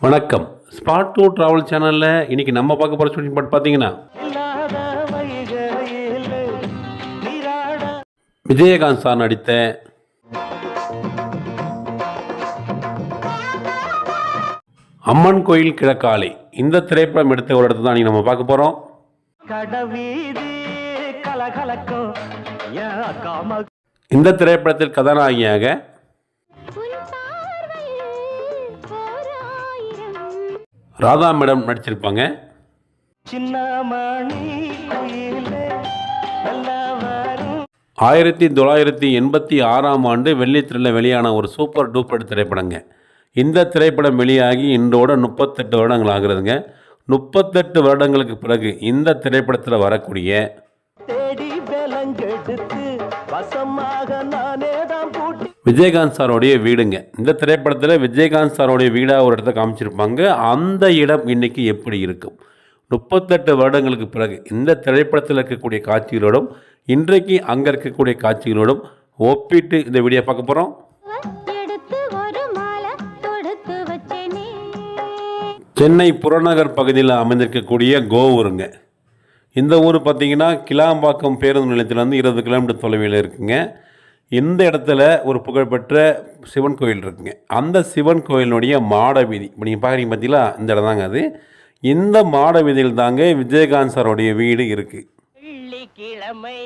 வணக்கம். Spot to travel சேனலில் இன்னைக்கு நம்ம பார்க்க போகிற ஷூட்டிங் பாட் பார்த்தீங்கன்னா விஜயகாந்த் சார் நடித்த அம்மன் கோயில் கிழக்காலை. இந்த திரைப்படம் எடுத்த ஒரு இடத்துல தான் நம்ம பார்க்க போகிறோம் இந்த திரைப்படத்தில் கதாநாயகியாக ராதா மேடம் நடிச்சிருப்பாங்க. ஆயிரத்தி தொள்ளாயிரத்தி எண்பத்தி ஆறாம் ஆண்டு வெள்ளித்திரையில் வெளியான ஒரு சூப்பர் டூப்பர் திரைப்படங்க. இந்த திரைப்படம் வெளியாகி இன்றோட முப்பத்தெட்டு வருடங்கள் ஆகிறதுங்க. முப்பத்தெட்டு வருடங்களுக்கு பிறகு இந்த திரைப்படத்தில் வரக்கூடிய விஜயகாந்த் சாரோடைய வீடுங்க. இந்த திரைப்படத்தில் விஜயகாந்த் சாரோடைய வீடாக ஒரு இடத்த காமிச்சிருப்பாங்க. அந்த இடம் இன்னைக்கு எப்படி இருக்கும்? முப்பத்தெட்டு வருடங்களுக்கு பிறகு இந்த திரைப்படத்தில் இருக்கக்கூடிய காட்சிகளோடும் இன்றைக்கு அங்கே இருக்கக்கூடிய காட்சிகளோடும் ஒப்பிட்டு இந்த வீடியோ பார்க்க போகிறோம் சென்னை புறநகர் பகுதியில் அமைந்திருக்கக்கூடிய கோவூருங்க. இந்த ஊர் பார்த்தீங்கன்னா கிளாம்பாக்கம் பேருந்து நிலையத்திலேருந்து இருபது கிலோமீட்டர் தொலைவில் இருக்குங்க. இந்த இடத்துல ஒரு புகழ்பெற்ற சிவன் கோயில் இருக்குங்க. அந்த சிவன் கோயிலினுடைய மாட வீதி. இப்போ நீங்கள் பார்க்குறீங்க பார்த்தீங்களா இந்த இடம் தாங்க அது. இந்த மாட வீதியில் தாங்க விஜயகாந்த் சாரோடைய வீடு இருக்குது வெள்ளிக்கிழமை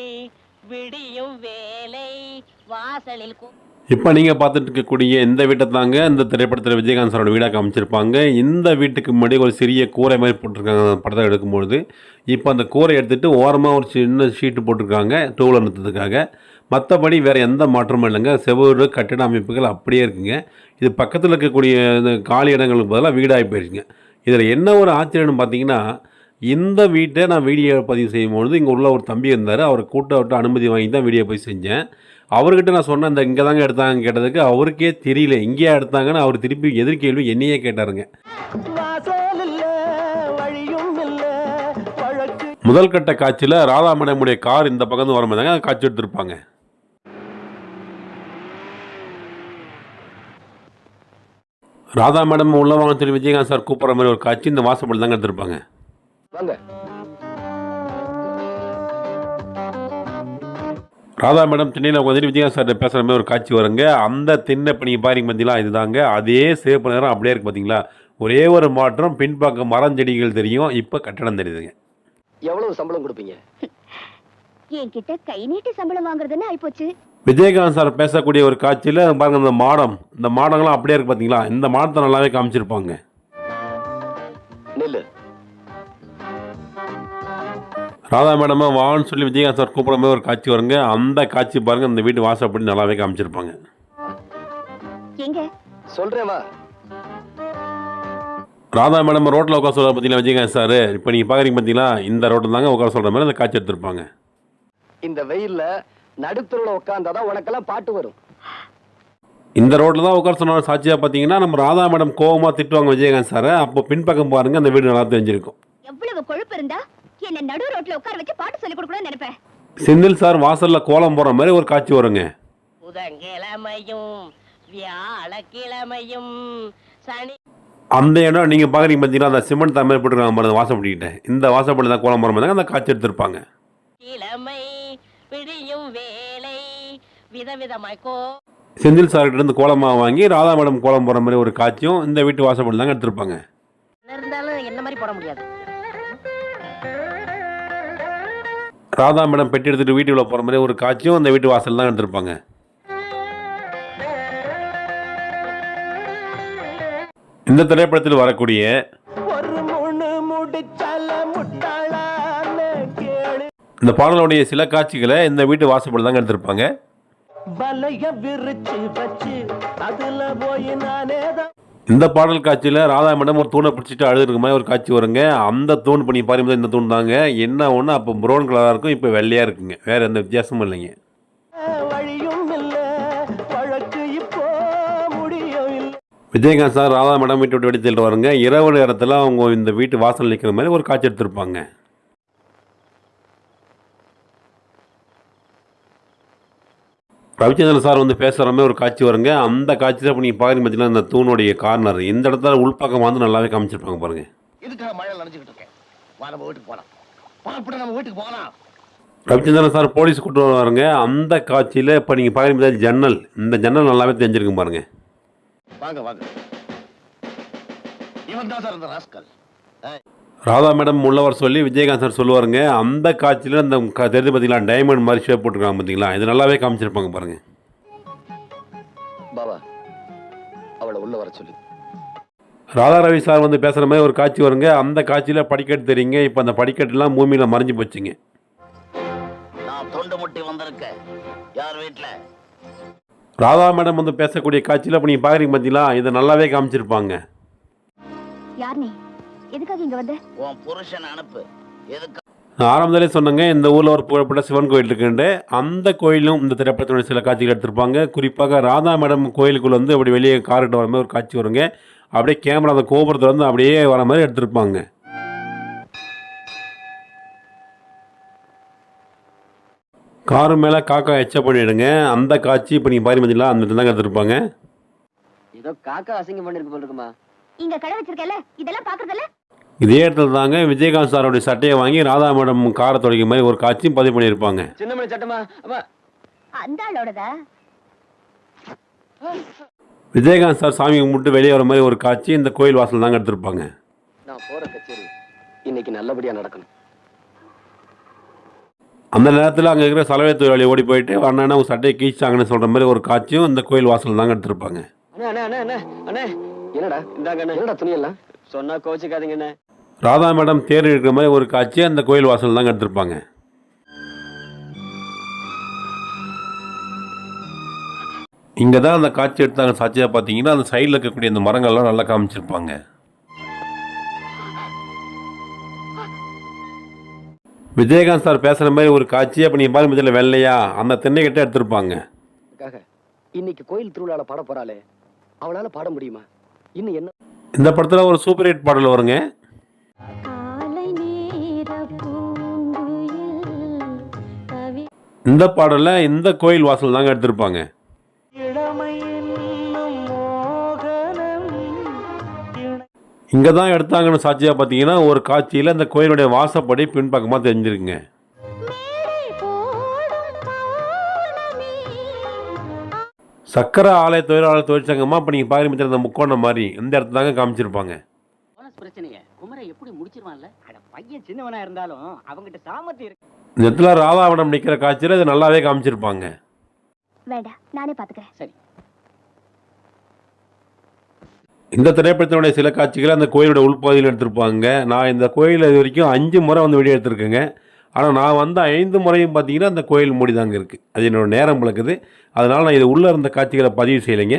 விடியும் வேலை வாசலில் இப்போ நீங்கள் பார்த்துட்டு இருக்கக்கூடிய இந்த வீட்டை தாங்க இந்த திரைப்படத்தில் விஜயகாந்த் சாரோட வீடாக காமிச்சிருப்பாங்க. இந்த வீட்டுக்கு முன்னாடி ஒரு சிறிய கூரை மாதிரி போட்டிருக்காங்க. அந்த படத்தை எடுக்கும்பொழுது இப்போ அந்த கூரை எடுத்துகிட்டு ஓரமாக ஒரு சின்ன ஷீட்டு போட்டிருக்காங்க டூவில் நிறுத்ததுக்காக மற்றபடி வேறு எந்த மாற்றமும் இல்லைங்க. செவ்வறு கட்டிட அமைப்புகள் அப்படியே இருக்குங்க. இது பக்கத்தில் இருக்கக்கூடிய இந்த காலி இடங்களுக்கு பதிலாக வீடாகி போயிருச்சுங்க. இதில் என்ன ஒரு ஆச்சரியம்னு பார்த்தீங்கன்னா இந்த வீட்டை நான் வீடியோ பதிவு செய்யும்பொழுது இங்கே உள்ள ஒரு தம்பி இருந்தார். அவர் கூட்ட விட்டு அனுமதி வாங்கி தான் வீடியோ போய் செஞ்சேன். அவர்கிட்ட நான் சொன்னேன் இந்த இங்கே தாங்க எடுத்தாங்க கேட்டதுக்கு அவருக்கே தெரியல. இங்கேயா எடுத்தாங்கன்னு அவர் திருப்பி எதிர்கேள்வி என்னையே கேட்டாருங்க. முதல் கட்ட காட்சியில் ராதா கார் இந்த பக்கம் வர மாதிரி தாங்க காட்சி எடுத்திருப்பாங்க. ராதா மேடம் உள்ள வாங்க சொல்லி விஜயகாந்த் சார் கூப்பிட்ற மாதிரி ஒரு காட்சி இந்த வாசப்படி தாங்க எடுத்திருப்பாங்க ராதா மேடம் சென்னையில் உட்காந்துட்டு விஜயகாந்த் சார் பேசுகிற மாதிரி ஒரு காட்சி வருங்க. அந்த திண்ணை இப்போ நீங்கள் பாருங்க பார்த்தீங்களா இதுதாங்க. அதே சேப்பு நேரம் அப்படியே இருக்கு பார்த்தீங்களா ஒரே ஒரு மாற்றம் பின்பக்கம் மரம் செடிகள் தெரியும். இப்போ கட்டடம் தெரியுதுங்க. எவ்வளவு சம்பளம் கொடுப்பீங்க? என்கிட்ட கை நீட்டி சம்பளம் வாங்குறதுன்னு ஆயிப்போச்சு. விஜயகாந்த் சார் பேசக்கூடிய ஒரு காட்சியில் பாருங்க இந்த மாடம். இந்த மாடங்கள்லாம் அப்படியே இருக்கு பார்த்தீங்களா இந்த மாடத்தை நல்லாவே காமிச்சிருப்பாங்க. நெல்லு. ராதா மேடமா வான்னு சொல்லி விஜயகாந்த் சார் கூப்பிட்ற மாதிரி ஒரு காட்சி வருங்க. அந்த காட்சி பாருங்க இந்த வீட்டு வாசப்படி நல்லாவே காமிச்சிருப்பாங்க. எங்க? சொல்றேன் வா. ராதா மேடம் ரோட்டில் உட்கார சொல்ல பார்த்தீங்களா விஜயகாந்த் சார்? இப்போ நீங்கள் பார்க்குறீங்க பார்த்தீங்களா இந்த ரோட்டில் தாங்க உட்கார சொல்கிற மாதிரி அந்த காட்சி எடுத்திருப்பாங்க. இந்த வெயில்ல நடுத்தருல உட்கார்ந்தாதான் உனக்கெல்லாம் பாட்டு வரும். இந்த ரோட்டில் தான் உட்கார சொன்ன சாட்சியாக பார்த்தீங்கன்னா நம்ம ராதா மேடம் கோவமாக திட்டுவாங்க விஜயகாந்த் சாரை. அப்போ பின்பக்கம் பாருங்க அந்த வீடு நல்லா தெரிஞ்சிருக்கும். எவ்வளவு கொழுப்பு இருந்தா? என்ன நடு ரோட்ல உட்கார வச்சு பாட்டு சொல்லி கொடுக்கணும்னு நினைப்பேன். செந்தில் சார் வாசலில் கோலம் போடுற மாதிரி ஒரு காட்சி வருங்க. புதன்கிழமையும் வியாழக்கிழமையும் சனி அந்த இடம் நீங்கள் பார்க்குறீங்க பார்த்தீங்களா அந்த சிமெண்ட் தமிழ் போட்டுருக்காங்க பாருங்க வாசப்படிக்கிட்ட. இந்த வாசப்படி தான் கோலம் போடுற மாதிரி அந்த காட்சி எடுத்திருப்பாங்க. கிழமை விடியும் வேலை விதவிதமாய் கோ செந்தில் சார்கிட்ட இருந்து கோலமாக வாங்கி ராதா மேடம் கோலம் போடுற மாதிரி ஒரு காட்சியும் இந்த வீட்டு வாசப்படி தாங்க எடுத்திருப்பாங்க. இருந்தாலும் என்ன மாதிரி போட முடியாது. ராதா மேடம் பெட்டி எடுத்துட்டு வீட்டுக்குள்ளே போகிற மாதிரி ஒரு காட்சியும் அந்த வீட்டு வாசல் தான் எடுத்திருப்பாங்க. இந்த திரைப்படத்தில் வரக்கூடிய இந்த பாடலுடைய சில காட்சிகளை இந்த வீட்டு வாசப்படி தாங்க எடுத்திருப்பாங்க. இந்த பாடல் காட்சியில் ராதா மேடம் ஒரு தூணை பிடிச்சிட்டு அழுதுருக்க மாதிரி ஒரு காட்சி வருங்க. அந்த தூண் பண்ணி பாரும்போது இந்த தூண் தாங்க என்ன ஒன்று அப்போ ப்ரௌன் கலராக இருக்கும் இப்போ வெள்ளையாக இருக்குங்க. வேறு எந்த வித்தியாசமும் இல்லைங்க. விஜயகாந்த் சார் ராதா மேடம் வீட்டு விட்டு வெடித்துட்டு வருங்க. இரவு நேரத்தில் அவங்க இந்த வீட்டு வாசல் நிற்கிற மாதிரி ஒரு காட்சி எடுத்திருப்பாங்க. ரவிச்சந்திரன் சார் வந்து பேசுகிற மாதிரி ஒரு காட்சி வருங்க. அந்த காட்சியில் இப்போ நீங்கள் பார்க்குறீங்க பார்த்தீங்கன்னா இந்த தூணுடைய கார்னர் இந்த இடத்துல உள்பக்கம் வந்து நல்லாவே காமிச்சிருப்பாங்க பாருங்கள் இதுக்காக மழை நினைச்சுக்கிட்டு இருக்கேன். வா நம்ம வீட்டுக்கு போலாம். புறப்பட்டு நம்ம வீட்டுக்கு போலாம். ரவிச்சந்திரன் சார் போலீஸ் கூட்டு வருவாருங்க. அந்த காட்சியில் இப்போ நீங்கள் பார்க்குறீங்க ஜன்னல். இந்த ஜன்னல் நல்லாவே தெரிஞ்சிருக்கும் பாருங்கள் வாங்க வாங்க. இவன் தான் சார் இந்த ராஸ்கல். ராதா மேடம் உள்ளவர் சொல்லி விஜயகாந்த் சார் சொல்லுவாருங்க அந்த காட்சியில் அந்த தெரியுது பார்த்தீங்களா டைமண்ட் மாதிரி ஷேப் போட்டிருக்காங்க பார்த்தீங்களா இது நல்லாவே காமிச்சிருப்பாங்க பாருங்கள் பாபா அவளை உள்ள வர சொல்லு. ராதா ரவி சார் வந்து பேசுகிற மாதிரி ஒரு காட்சி வருங்க அந்த காட்சியில் படிக்கட்டு தெரியுங்க இப்போ அந்த படிக்கட்டுலாம் பூமியில் மறைஞ்சு போச்சுங்க. நான் தொண்டு முட்டி வந்திருக்கேன். யார் வீட்ல? ராதா மேடம் வந்து பேசக்கூடிய காட்சியில் இப்போ நீங்கள் பார்க்குறீங்க பார்த்தீங்களா இதை நல்லாவே காமிச்சிருப்பாங்க. யார் நீ? எதுக்காக இங்க வந்த? உன் புருஷன் அனுப்பு. எதுக்கு? நான் ஆரம்பத்திலே சொன்னேங்க இந்த ஊரில் ஒரு புகழ்பெற்ற சிவன் கோயில் இருக்குன்ட்டு. அந்த கோயிலும் இந்த திரைப்படத்தோட சில காட்சிகள் எடுத்திருப்பாங்க. குறிப்பாக ராதா மேடம் கோயிலுக்குள்ள வந்து அப்படி வெளியே காரிட்டு வர மாதிரி ஒரு காட்சி வருங்க. அப்படியே கேமரா அந்த கோபுரத்தில் வந்து அப்படியே வர மாதிரி எடுத்திருப்பாங்க. காரு மேலே காக்கா எச்ச பண்ணிடுங்க. அந்த காட்சி இப்போ நீங்கள் பாரு பார்த்தீங்களா அந்த தாங்க எடுத்திருப்பாங்க. ஏதோ காக்கா அசிங்கம் பண்ணிருக்கு போல இருக்குமா. இங்க கடை வச்சிருக்கல இதெல்லாம் பாக்குறதுல இதே இடத்துல தாங்க விஜயகாந்த் சாரோடைய சட்டையை வாங்கி ராதா மேடம் காரை தொடங்கிய மாதிரி ஒரு காட்சியும் பதிவு பண்ணியிருப்பாங்க. விஜயகாந்த் சார் சாமி கும்பிட்டு வெளியே வர மாதிரி ஒரு காட்சி இந்த கோயில் வாசல் தாங்க எடுத்திருப்பாங்க. நான் போற கச்சேரி. இன்னைக்கு நல்லபடியா நடக்கணும். அந்த நேரத்தில் அங்கே இருக்கிற சலவை தொழிலாளி ஓடி போயிட்டு அண்ணா உங்க சட்டையை கீழ்ச்சாங்கன்னு சொல்கிற மாதிரி ஒரு காட்சியும் இந்த கோயில் வாசல் தாங்க எடுத்திருப்பாங்க. அண்ணே அண்ணே அண்ணே அண்ணே அண்ணே. என்னடா இந்தாங்க என்னடா துணி எல்லாம் சொன்னா கோச்சிக்காதீங்க அண்ணே. ராதா மேடம் தேர் இருக்கிற மாதிரி ஒரு காட்சி அந்த கோயில் வாசல் தாங்க எடுத்திருப்பாங்க. இங்கே தான் அந்த காட்சி எடுத்தாங்க சாட்சியாக பார்த்தீங்கன்னா அந்த சைடில் இருக்கக்கூடிய அந்த மரங்கள்லாம் நல்லா காமிச்சிருப்பாங்க. விஜயகாந்த் சார் பேசுகிற மாதிரி ஒரு காட்சி அப்போ நீங்கள் பாருங்க இதில் வெள்ளையா அந்த தென்னை கிட்ட எடுத்திருப்பாங்க. இன்னைக்கு கோயில் திருவிழால பாட போறாளே அவளால பாட முடியுமா? இன்னும் என்ன? இந்த படத்தில் ஒரு சூப்பர் ஹிட் பாடல் வருங்க. இந்த பாடலில் இந்த கோயில் வாசல் தாங்க எடுத்திருப்பாங்க. இங்கே தான் எடுத்தாங்கன்னு சாட்சியாக பார்த்தீங்கன்னா ஒரு காட்சியில் அந்த கோயிலுடைய வாசப்படி பின்பக்கமாக தெரிஞ்சிருக்குங்க. சக்கரை ஆலய தொழிலாளர் தொழிற்சங்கமாக இப்போ நீங்கள் பாருங்க அந்த முக்கோணம் மாதிரி. இந்த இடத்துல தாங்க காமிச்சிருப்பாங்க. போனஸ் குமரை எப்படி முடிச்சிருவான்ல? பையன் சின்னவனா இருந்தாலும் அவங்கிட்ட சாமர்த்தியம் இருக்கு. இந்த இடத்துல ராதாவனம் நிற்கிற காட்சியில் இது நல்லாவே காமிச்சிருப்பாங்க. வேண்டாம் நானே பாத்துக்கிறேன். சரி. இந்த திரைப்படத்தினுடைய சில காட்சிகளை அந்த கோயிலோட உள்பகுதியில் எடுத்திருப்பாங்க. நான் இந்த கோயில் இது வரைக்கும் அஞ்சு முறை வந்து வெளியே எடுத்திருக்கேங்க. ஆனால் நான் வந்த ஐந்து முறையும் பார்த்தீங்கன்னா அந்த கோயில் மூடி தாங்க இருக்குது அது என்னோட நேரம் பிளக்குது அதனால் நான் இது உள்ளே இருந்த காட்சிகளை பதிவு செய்யலைங்க.